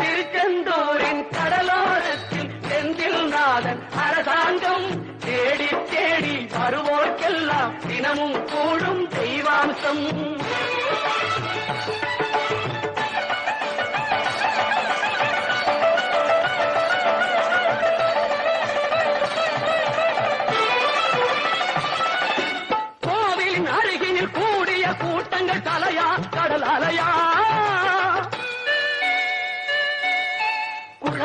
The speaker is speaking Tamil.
திருச்செந்தூரின் கடலோரத்தில் செந்தில் நாதன் அரசாங்கம். தேடி தேடி வருவோர்க்கெல்லாம் தினமும் கூடும் தெய்வாம்சம். கோவிலின் அருகினில் கூடிய கூட்டங்கள் தலையா